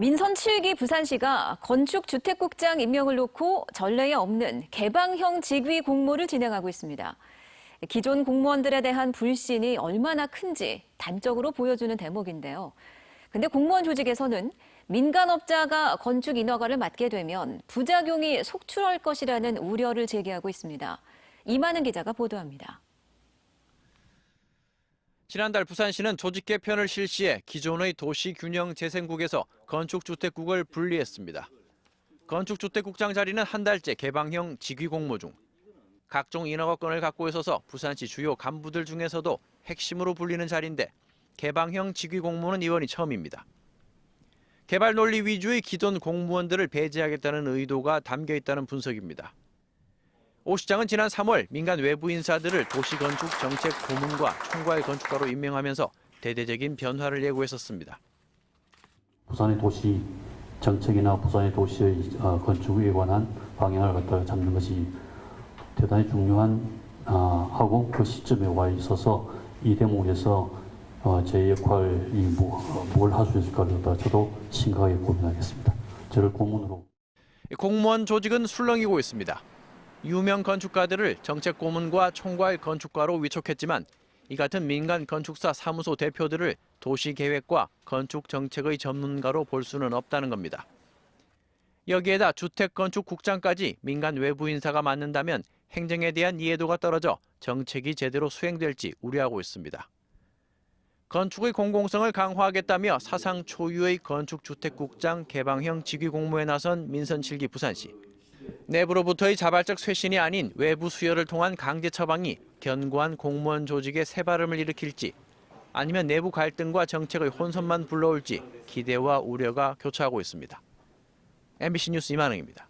민선 7기 부산시가 건축주택국장 임명을 놓고 전례에 없는 개방형 직위 공모를 진행하고 있습니다. 기존 공무원들에 대한 불신이 얼마나 큰지 단적으로 보여주는 대목인데요. 근데 공무원 조직에서는 민간업자가 건축 인허가를 맡게 되면 부작용이 속출할 것이라는 우려를 제기하고 있습니다. 이만은 기자가 보도합니다. 지난달 부산시는 조직 개편을 실시해 기존의 도시균형재생국에서 건축주택국을 분리했습니다. 건축주택국장 자리는 한 달째 개방형 직위 공모 중. 각종 인허가권을 갖고 있어서 부산시 주요 간부들 중에서도 핵심으로 불리는 자리인데 개방형 직위 공모는 이번이 처음입니다. 개발 논리 위주의 기존 공무원들을 배제하겠다는 의도가 담겨 있다는 분석입니다. 오 시장은 지난 3월 민간 외부 인사들을 도시건축 정책 고문과 총괄 건축가로 임명하면서 대대적인 변화를 예고했었습니다. 부산의 도시 정책이나 부산의 도시의 어, 건축에 관한 방향을 갖다가 잡는 것이 대단히 중요한 아, 하고 그 시점에 와 있어서 이 대목에서 어, 제 역할이 뭐, 뭘할 수 있을까를 갖다가 저도 심각하게 고민하겠습니다. 저를 고문으로 공무원 조직은 술렁이고 있습니다. 유명 건축가들을 정책 고문과 총괄 건축가로 위촉했지만 이 같은 민간 건축사 사무소 대표들을 도시 계획과 건축 정책의 전문가로 볼 수는 없다는 겁니다. 여기에다 주택 건축 국장까지 민간 외부 인사가 맡는다면 행정에 대한 이해도가 떨어져 정책이 제대로 수행될지 우려하고 있습니다. 건축의 공공성을 강화하겠다며 사상 초유의 건축주택국장 개방형 직위 공모에 나선 민선 7기 부산시. 내부로부터의 자발적 쇄신이 아닌 외부 수혈을 통한 강제 처방이 견고한 공무원 조직의 새바람을 일으킬지 아니면 내부 갈등과 정책의 혼선만 불러올지 기대와 우려가 교차하고 있습니다. MBC 뉴스 이만흥입니다.